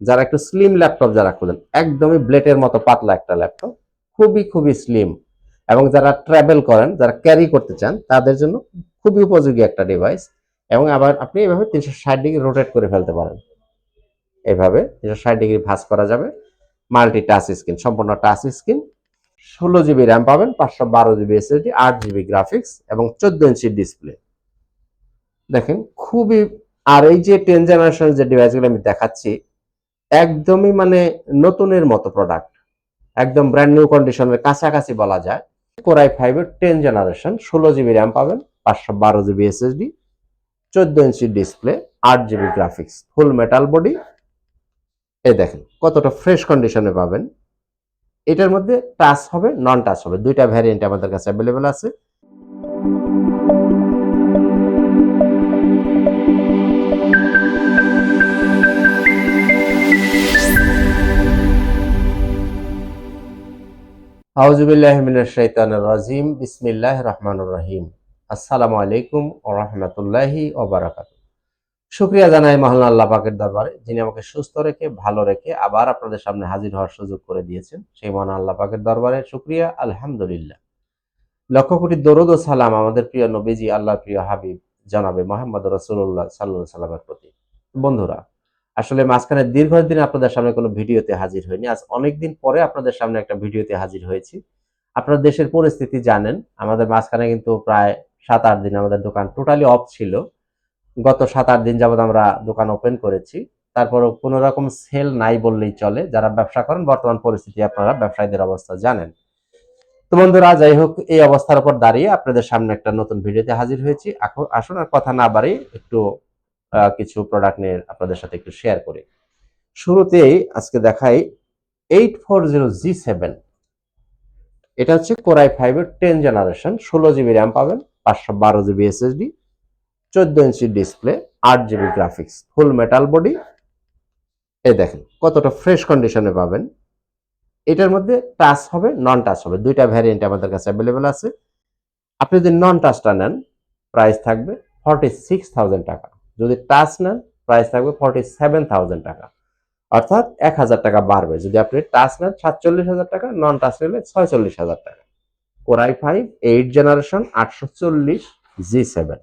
যারা একটু slim laptop যারা খুঁজেন, একদমই ব্লেটের মতো পাতলা একটা ল্যাপটপ খুবই খুবই স্লিম এবং যারা ট্রাভেল করেন, যারা ক্যারি করতে চান, তাদের জন্য খুবই উপযোগী একটা ডিভাইস এবং আবার আপনি এভাবে তিনশো ষাট ডিগ্রি রোটেট করে ফেলতে পারেন। এভাবে তিনশো ষাট ডিগ্রি ভাঁজ করা যাবে। মাল্টি টাচ স্ক্রিন সম্পূর্ণ টাচ স্ক্রিন ষোলো জিবি র্যাম পাবেন, পাঁচশো বারো জিবি এসএসডি আট জিবি গ্রাফিক্স এবং চোদ্দ ইঞ্চি ডিসপ্লে দেখেন, খুবই, আর এই যে টেন জেনারেশনের যে ডিভাইসগুলো আমি দেখাচ্ছি একদমই মানে নতুনের মতো প্রোডাক্ট একদম ব্র্যান্ড নিউ কন্ডিশনের কাছাকাছি বলা যায়। কোরাই ফাইভের টেন জেনারেশন ষোলো জিবি র্যাম পাবেন, পাঁচশো বারো জিবি এসএসডি চোদ্দ ইঞ্চি ডিসপ্লে আট GB graphics full metal body এ দেখেন, কতটা ফ্রেশ কন্ডিশনে পাবেন। এটার মধ্যে টাচ হবে নন টাচ হবে, দুইটা ভ্যারিয়েন্ট আমাদের কাছে অ্যাভেলেবেল আছে। রাজিম। বিসমিল্লাহ রহমানুর রহিম। আসসালামু আলাইকুম ও রহমতুল্লাহি শুক্রিয়া জানাই মহান আল্লাহ পাকের দরবারে, যিনি আমাকে সুস্থ রেখে, ভালো রেখে আবার আপনাদের সামনে হাজির হওয়ার সুযোগ করে দিয়েছেন। সেই মহান আল্লাহ পাকের দরবারে শুক্রিয়া, আলহামদুলিল্লাহ। লক্ষ কোটি দরুদ ও সালাম আমাদের প্রিয় নবীজি আল্লাহ প্রিয় হাবিব, জানাবে মোহাম্মদ রসুল্লাহ সাল্লাহ সাল্লামের প্রতি। বন্ধুরা আসলে মাঝখানে দীর্ঘদিন আপনাদের সামনে কোনো ভিডিওতে হাজির হয়নি আজ অনেকদিন পরে আপনাদের সামনে একটা ভিডিওতে হাজির হয়েছি। আপনারা দেশের পরিস্থিতি জানেন, আমাদের মাঝখানে কিন্তু প্রায় সাত আট দিন আমাদের দোকান টোটালি অফ ছিল। গত সাত আট দিন যাবত আমরা দোকান ওপেন করেছি। তারপর কোনো রকম সেল নাই বললেই চলে। যারা ব্যবসা করেন, বর্তমান পরিস্থিতি আপনারা ব্যবসায়ীদের অবস্থা জানেন। তো বন্ধুরা, যাই হোক, এই অবস্থার উপর দাঁড়িয়ে আপনাদের সামনে একটা নতুন ভিডিওতে হাজির হয়েছি। এখন- আসুন আর কথা না বাড়ি একটু কিছু প্রোডাক্ট নিয়ে আপনাদের সাথে একটু শেয়ার করি। শুরুতেই আজকে দেখাই eight four zero G seven এটা হচ্ছে কোরাই ফাইভের টেন জেনারেশন ষোলো জিবি র্যাম পাবেন, পাঁচশো বারো জিবি এসএসডি চোদ্দ ইঞ্চি ডিসপ্লে আট GB graphics full metal body এই দেখেন, কতটা ফ্রেশ কন্ডিশনে পাবেন। এটার মধ্যে টাচ হবে নন টাচ হবে, দুইটা ভ্যারিয়েন্ট আমাদের কাছে অ্যাভেলেবেল আছে। আপনি যদি নন টাচটা নেন প্রাইস থাকবে ফর্টি সিক্স থাউজেন্ড টাকা। যদি টাচ নেন প্রাইস থাকবে ফর্টি সেভেন থাউজেন্ড টাকা। অর্থাৎ এক হাজার টাকা বাড়বে। যদি আপনি টাচ নেন, সাতচল্লিশ হাজার টাকা নন টাচ নিলে ছয়চল্লিশ হাজার টাকা। কোরাই ফাইভ এইট জেনারেশন আটশো চল্লিশ জি সেভেন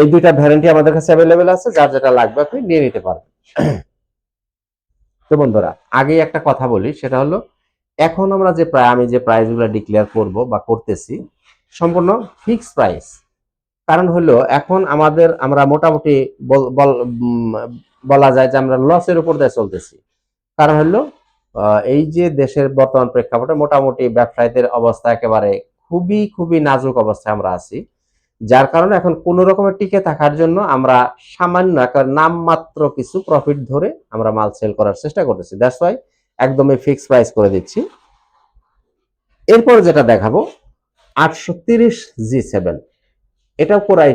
এই দুইটা ভ্যারেন্টি আমাদের কাছে অ্যাভেলেবেল আছে। যার যেটা লাগবে আপনি নিয়ে নিতে পারবেন। তো বন্ধুরা আগে একটা কথা বলি, সেটা হলো, এখন আমরা যে প্রায়, আমি যে প্রাইসগুলো ডিক্লেয়ার করব বা করতেছি, সম্পূর্ণ ফিক্স প্রাইস কারণ হলো, এখন আমাদের, আমরা মোটামুটি বল- যায় যে আমরা লসের উপর দিয়ে চলতেছি। কারণ হলো এই যে দেশের বর্তমান প্রেক্ষাপটে মোটামুটি ব্যবসায়ীদের অবস্থা একেবারে খুবই খুবই নাজুক অবস্থায় আমরা আছি। যার কারণে এখন কোন রকমের টিকে থাকার জন্য আমরা সামান্য নামমাত্র কিছু প্রফিট ধরে আমরা মাল সেল করার চেষ্টা করতেছি। দ্যাটস ওয়াই একদমই ফিক্স প্রাইস করে দিচ্ছি। এরপর যেটা দেখাবো, আটশো তিরিশ জি সেভেন। এটাও কোরাই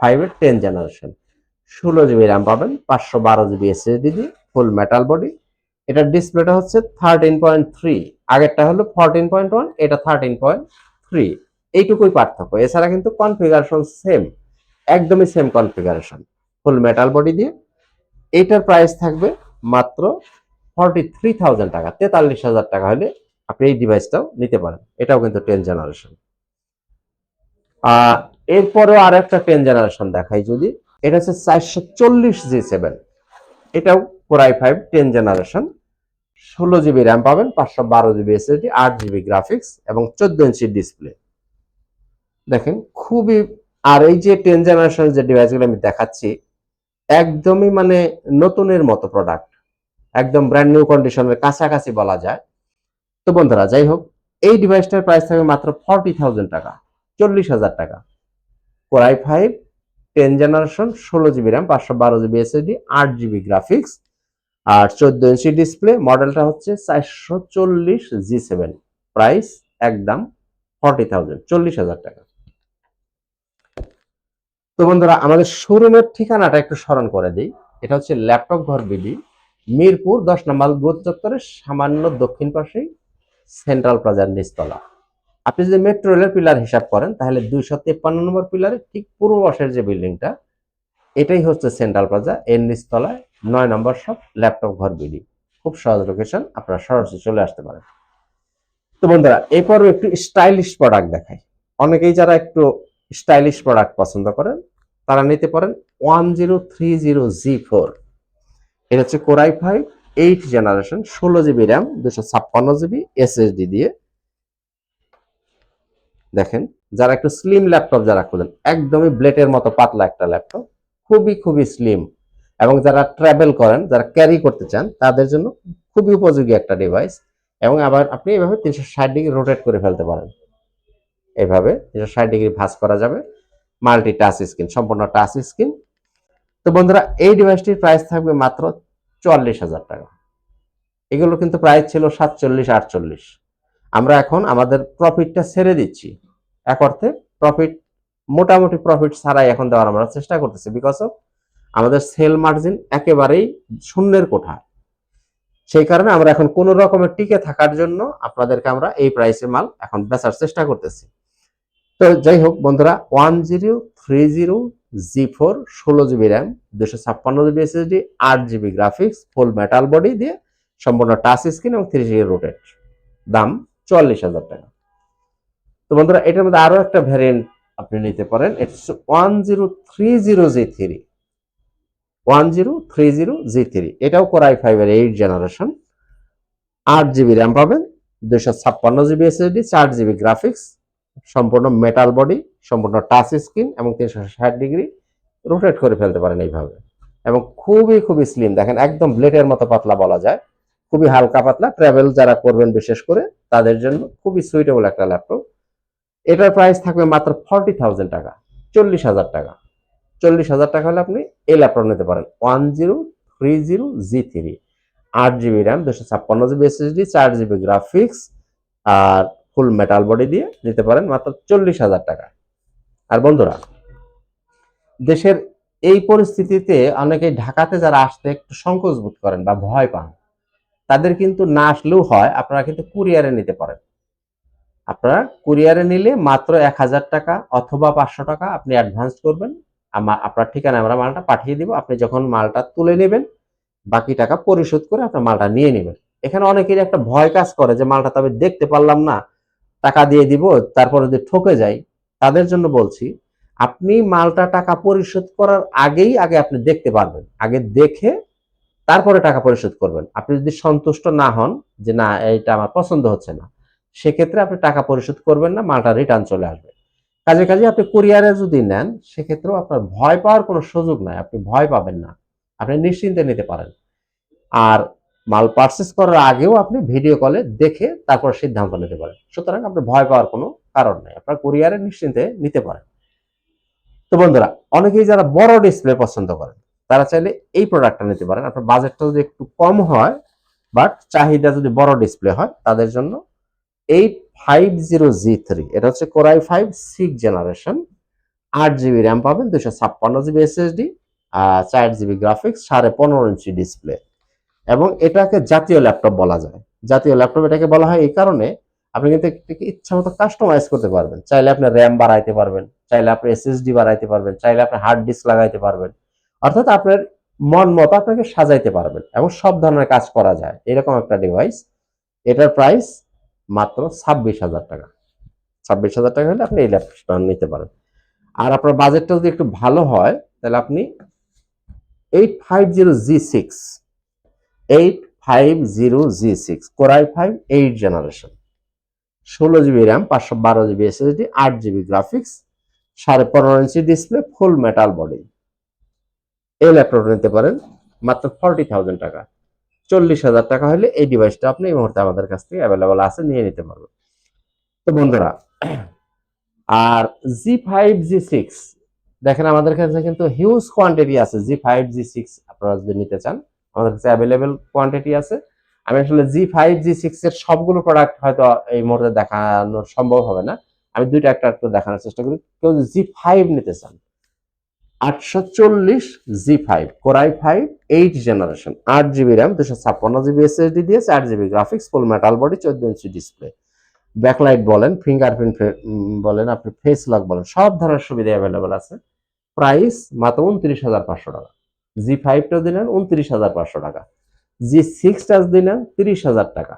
ফাইভের টেন জেনারেশন ষোলো জিবি র্যাম পাবেন, পাঁচশো বারো জিবি এসএসডি দিয়ে ফুল মেটাল বডি এটার ডিসপ্লেটা হচ্ছে থার্টিন পয়েন্ট থ্রি আগেরটা হলো ফোরটিন পয়েন্ট ওয়ান এটা থার্টিন পয়েন্ট থ্রি এইটুকুই পার্থক্য। এছাড়া কিন্তু কনফিগারেশন সেম একদমই same configuration full metal body দিয়ে। এইটার প্রাইস থাকবে মাত্র ফর্টি থ্রি থাউজেন্ড টাকা। তেতাল্লিশ হাজার টাকা হলে আপনি এই ডিভাইসটাও নিতে পারেন। এটাও কিন্তু টেন জেনারেশন এরপরেও আর একটা টেন জেনারেশন দেখাই যদি। এটা হচ্ছে চারশো চল্লিশ জি সেভেন এটাও core i five ten generation ষোলো জিবি র্যাম পাবেন, পাঁচশো বারো জিবি এসএসডি আট জিবি গ্রাফিক্স এবং চোদ্দ ইঞ্চি ডিসপ্লে দেখেন, খুবই, আর এই যে টেন জেনারেশনের যে ডিভাইসগুলো আমি দেখাচ্ছি, একদমই মানে নতুনের মতো প্রোডাক্ট একদম ব্র্যান্ড নিউ কন্ডিশনের কাছাকাছি বলা যায়। তো বন্ধুরা, যাই হোক, এই ডিভাইসটার প্রাইস থাকবে মাত্র ফর্টি থাউজেন্ড টাকা, চল্লিশ হাজার টাকা। Core i five ten generation ষোলো জিবি র্যাম পাঁচশো বারো জিবি এসএসডি আট জিবি গ্রাফিক্স আর চোদ্দ ইঞ্চি ডিসপ্লে মডেলটা হচ্ছে চারশো চল্লিশ জি সেভেন প্রাইস একদম ফর্টি থাউজেন্ড চল্লিশ হাজার টাকা। তো বন্ধুরা, আমাদের শোরুমের ঠিকানাটা একটু স্মরণ করে দিই। এটা হচ্ছে ল্যাপটপ ঘর বিডি মিরপুর দশ নম্বর গোদ চত্বরের সামান্য দক্ষিণ পাশেই সেন্ট্রাল প্লাজার নিচতলা। আপনি যদি মেট্রো রেলের পিলার হিসাব করেন, তাহলে দুইশো তেপ্পান্ন নম্বর পিলারে ঠিক পূর্ব পাশের যে বিল্ডিংটা এটাই হচ্ছে সেন্ট্রাল প্লাজা এর নিচতলায় নয় নম্বর সব ল্যাপটপ ঘর বিডি খুব সহজ লোকেশন আপনারা সরাসরি চলে আসতে পারেন। তো বন্ধুরা এরপরও একটু স্টাইলিশ প্রোডাক্ট দেখাই। অনেকেই যারা একটু স্টাইলিশ প্রোডাক্ট পছন্দ করেন, তারা নিতে পারেন one zero three zero G four এটা হচ্ছে core i five eight generation ষোলো জিবি র্যাম দুশো ছাপ্পান্ন জিবি এসএসডি দিয়ে। দেখেন, যারা একটু স্লিম ল্যাপটপ যারা খোঁজেন, একদমই ব্লেটের মতো পাতলা একটা ল্যাপটপ খুবই খুবই স্লিম এবং যারা ট্রাভেল করেন, যারা ক্যারি করতে চান, তাদের জন্য খুবই উপযোগী একটা ডিভাইস এবং আবার আপনি এভাবে তিনশো ষাট ডিগ্রি রোটেট করে ফেলতে পারেন। এইভাবে তিনশো ষাট ডিগ্রি ভাঁজ করা যাবে। মাল্টি টাচ স্ক্রিন সম্পূর্ণ টাচ স্ক্রিন তো বন্ধুরা, এই ডিভাইসটির প্রাইস থাকবে মাত্র চুয়াল্লিশ হাজার টাকা। এগুলো কিন্তু প্রাইস ছিল সাতচল্লিশ, আটচল্লিশ। আমরা এখন আমাদের প্রফিটটা ছেড়ে দিচ্ছি। এক অর্থে প্রফিট মোটামুটি প্রফিট ছাড়াই এখন দেওয়ার আমরা চেষ্টা করতেছি বিকজ অফ আমাদের সেল মার্জিন একেবারেই শূন্যের কোঠা। সেই কারণে আমরা এখন কোনো রকমের টিকে থাকার জন্য আপনাদেরকে আমরা এই প্রাইসে মাল এখন বেচার চেষ্টা করতেছি। তো যাই হোক বন্ধুরা one zero three zero G four ষোলো জিবি র্যাম দুশো ছাপ্পান্ন জিবি এসএসডি আট GB graphics full metal body দিয়ে সম্পূর্ণ টাচ স্ক্রিন এবং থ্রি জিবি রোটেট দাম চুয়াল্লিশ হাজার টাকা। তো বন্ধুরা, এটার মধ্যে আরও একটা ভ্যারিয়েন্ট আপনি নিতে পারেন। It's one zero three zero G three one zero three zero G three এটাও কোরাই ফাইভের এইট জেনারেশন আট জিবি র্যাম পাবেন দুশো ছাপ্পান্ন জিবি এসএসডি চার জিবি গ্রাফিক্স সম্পূর্ণ মেটাল বডি সম্পূর্ণ টাচ স্ক্রিন এবং তিনশো ষাট ডিগ্রি রোটেট করে ফেলতে পারেন এইভাবে। এবং খুবই খুবই স্লিম দেখেন, একদম ব্লেডের মতো পাতলা বলা যায়। খুবই হালকা পাতলা ট্রাভেল যারা করবেন বিশেষ করে, তাদের জন্য খুবই সুইটেবল একটা ল্যাপটপ এটার প্রাইস থাকবে মাত্র ফর্টি থাউজেন্ড টাকা, চল্লিশ হাজার টাকা। চল্লিশ হাজার টাকা হলে আপনি এই ল্যাপটপ নিতে পারেন। One zero three zero G three আট জিবি র্যাম দুশো ছাপ্পান্ন জিবি এসএসডি চার জিবি গ্রাফিক্স আর ফুল মেটাল বডি দিয়ে নিতে পারেন মাত্র চল্লিশ হাজার টাকা। আর বন্ধুরা, দেশের এই পরিস্থিতিতে অনেকেই ঢাকাতে যারা আসতে একটু সংকোচ বোধ করেন বা ভয় পান তাদের কিন্তু না আসলেও হয়, আপনারা কিন্তু কুরিয়ারে নিতে পারেন। আপনারা কুরিয়ারে নিলে মাত্র এক হাজার টাকা অথবা পাঁচশো টাকা আপনি অ্যাডভান্স করবেন। আমার আপনার ঠিকানায় আমরা মালটা পাঠিয়ে দিব, আপনি যখন মালটা তুলে নেবেন, বাকি টাকা পরিশোধ করে আপনার মালটা নিয়ে নেবেন। এখানে অনেকেরই একটা ভয় কাজ করে যে মালটা তবে দেখতে পারলাম না, টাকা দিয়ে দিব, তারপরে যদি ঠকে যাই, তাদের জন্য বলছি, আপনি মালটা টাকা পরিশোধ করার আগেই আগে আপনি দেখতে পারবেন। আগে দেখে তারপরে টাকা পরিশোধ করবেন। আপনি যদি সন্তুষ্ট না হন যে না এটা আমার পছন্দ হচ্ছে না, সেক্ষেত্রে আপনি টাকা পরিশোধ করবেন না, মালটা রিটার্ন চলে আসবে। কাজে কাজে আপনি কুরিয়ারে যদি নেন, সেক্ষেত্রেও আপনার ভয় পাওয়ার কোনো সুযোগ নাই, আপনি ভয় পাবেন না, আপনি নিশ্চিন্তে নিতে পারেন। আর মাল পারচেস করার আগেও আপনি ভিডিও কলে দেখে তারপর সিদ্ধান্ত নিতে পারেন। সুতরাং আপনি ভয় পাওয়ার কোনো কারণ নেই, আপনার কুরিয়ারে নিশ্চিন্তে নিতে পারেন। তো বন্ধুরা, অনেকেই যারা বড় ডিসপ্লে পছন্দ করেন তারা চাইলে এই প্রোডাক্টটা নিতে পারেন। আপনার বাজেটটা যদি একটু কম হয় বাট চাহিদা যদি বড় ডিসপ্লে হয়, তাদের জন্য eight five zero G three এটা হচ্ছে core i five six generation আট জিবি র্যাম পাবেন দুশো ছাপ্পান্ন জিবি এসএসডি আর চার জিবি গ্রাফিক্স সাড়ে পনেরো ইঞ্চি ডিসপ্লে এবং এটাকে জাতীয় ল্যাপটপ বলা যায়। জাতীয় ল্যাপটপ এটাকে বলা হয় এই কারণে আপনি কিন্তু এটাকে ইচ্ছা মতো কাস্টমাইজ করতে পারবেন। চাইলে আপনি র্যাম বাড়াইতে পারবেন, চাইলে আপনি এসএসডি বাড়াইতে পারবেন, চাইলে আপনি হার্ড ডিস্ক লাগাইতে পারবেন। অর্থাৎ আপনার মন মতো আপনাকে সাজাইতে পারবেন এবং সব ধরনের কাজ করা যায়। এরকম একটা ডিভাইস এটার প্রাইস মাত্র ছাব্বিশ হাজার টাকা। ছাব্বিশ হাজার টাকা হলে আপনি এই ল্যাপটপটা নিতে পারেন। আর আপনার বাজেটটা যদি একটু ভালো হয়, তাহলে আপনি eight five zero G six eight five zero G six core i five eight generation ষোলো জিবি র্যাম পাঁচশো বারো জিবি এসএসডি আট জিবি গ্রাফিক্স সাড়ে পনেরো ইঞ্চি ডিসপ্লে ফুল মেটাল বডি এই ল্যাপটপ নিতে পারেন মাত্র ফর্টি থাউজেন্ড টাকা। চল্লিশ হাজার টাকা হলে এই ডিভাইসটা আপনি এই মুহূর্তে আমাদের কাছ থেকে অ্যাভেলেবল আছে, নিয়ে নিতে পারবেন। তো বন্ধুরা, আর জি ফাইভ জি সিক্স দেখেন আমাদের কাছে কিন্তু হিউজ কোয়ান্টিটি আছে জি ফাইভ জি সিক্স আপনারা যদি নিতে চান, আমাদের কাছে অ্যাভেলেবেল কোয়ান্টিটি আছে। আমি আসলে জি ফাইভ জি সিক্স এর সবগুলো প্রোডাক্ট হয়তো এই মুহূর্তে দেখানো সম্ভব হবে না। আমি দুইটা একটু দেখানোর চেষ্টা করি। কেউ জি ফাইভ নিতে চান আটশো চল্লিশ G five core i five eight generation আট জিবি র্যাম দুশো ছাপ্পান্ন জিবি এসএসডি দিয়ে চার GB graphics full metal body চোদ্দ ইঞ্চি ডিসপ্লে ব্যাকলাইট বলেন ফিঙ্গারপ্রিন্ট বলেন, আপনি ফেস লক বলেন, সব ধরনের সুবিধা অ্যাভেলেবেল আছে। প্রাইস মাত্র উনত্রিশ হাজার পাঁচশো টাকা। জি ফাইভটা দিলেন, উনত্রিশ হাজার পাঁচশো টাকা। জি সিক্সটা দিলেন, তিরিশ হাজার টাকা।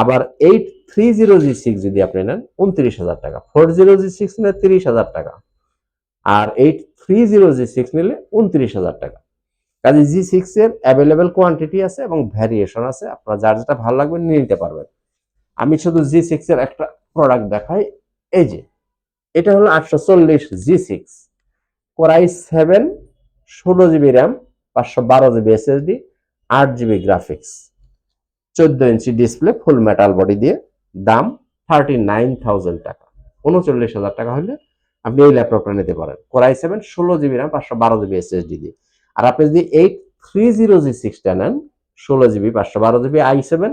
আবার eight three zero G six যদি আপনি নেন, উনত্রিশ হাজার টাকা। ফোর জিরো জি সিক্স নিলে তিরিশ হাজার টাকা। আর eight three zero G six নিলে উনত্রিশ হাজার টাকা। কাজে জি সিক্স এর অ্যাভেলেবেল কোয়ান্টিটি আছে এবং ভ্যারিয়েশন আছে। আপনার যার যেটা ভালো লাগবে নিয়ে নিতে পারবেন। আমি শুধু জি সিক্স এর একটা প্রোডাক্ট দেখাই। এই যে, এটা হলো আটশো চল্লিশ G six core i seven ষোলো জিবি র্যাম পাঁচশো বারো জিবি এসএসডি আট জিবি গ্রাফিক্স চোদ্দ ইঞ্চি ডিসপ্লে ফুল মেটাল বডি দিয়ে। দাম থার্টি নাইন থাউজেন্ড টাকা। উনচল্লিশ হাজার টাকা হলে আপনি এই ল্যাপটপটা নিতে পারেন। কোরাই সেভেন ষোলো জিবি র্যাম পাঁচশো বারো জিবি এসএসডি দিয়ে আর আপনি যদি এইট থ্রি জিরো জি সিক্সটা নেন, ষোলো জিবি পাঁচশো বারো জিবি আই সেভেন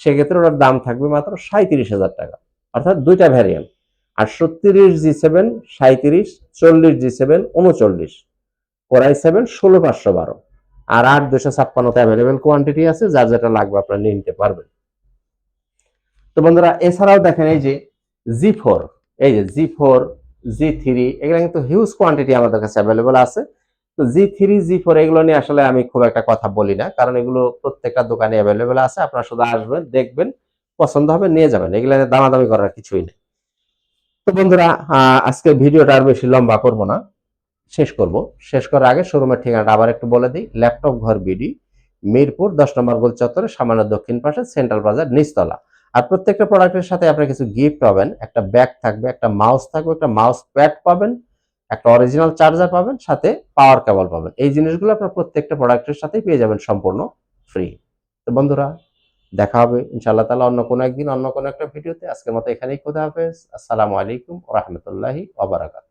সেক্ষেত্রে ওটার দাম থাকবে মাত্র সাঁত্রিশ হাজার টাকা। অর্থাৎ দুইটা ভ্যারিয়েন্ট আর সত্তিরিশ জি সেভেন সাঁত্রিশ চল্লিশ জি সেভেন উনচল্লিশ। কোরাই সেভেন ষোলো পাঁচশো বারো। আর আট দুশো ছাপ্পান্নতে অ্যাভেলেবেল কোয়ান্টিটি আছে, যার যেটা লাগবে আপনারা নিয়ে নিতে পারবেন। তো বন্ধুরা, এছাড়াও দেখেন এই যে জি ফোর এই যে জি ফোর জি থ্রি এগুলো কিন্তু হিউজ কোয়ান্টিটি আমাদের কাছে অ্যাভেলেবেল আছে। তো জি থ্রি জি ফোর এগুলো নিয়ে আসলে আমি খুব একটা কথা বলি না, কারণ এগুলো প্রত্যেকটা দোকানে অ্যাভেলেবেল আছে। আপনারা শুধু আসবেন, দেখবেন, পছন্দ হবে, নিয়ে যাবেন। এগুলো দামাদামি করার কিছুই নেই। তো বন্ধুরা আজকে ভিডিওটা আর বেশি লম্বা করব না। শেষ করব। শেষ করার আগে শোরুমের ঠিকানাটা আবার একটু বলে দিই। ল্যাপটপ ঘর বিডি, মিরপুর, দশ নম্বর গোল চত্বরে সামান্য দক্ষিণ পাশে, সেন্ট্রাল বাজার, নিচতলা। আর প্রত্যেকটা প্রোডাক্টের সাথে আপনি কিছু গিফট পাবেন। একটা ব্যাগ থাকবে, একটা মাউস থাকবে, একটা মাউস প্যাড পাবেন, একটা অরিজিনাল চার্জার পাবেন, সাথে পাওয়ার কেবল পাবেন। এই জিনিসগুলো আপনার প্রত্যেকটা প্রোডাক্টের সাথেই পেয়ে যাবেন সম্পূর্ণ ফ্রি তো বন্ধুরা, দেখা হবে ইনশাআল্লাহ তালা অন্য কোনো একদিন, অন্য কোনো একটা ভিডিওতে আজকের মতো এখানেই খোদা হাফেজ। আসসালামু আলাইকুম রহমতুল্লাহি ওবরাকাত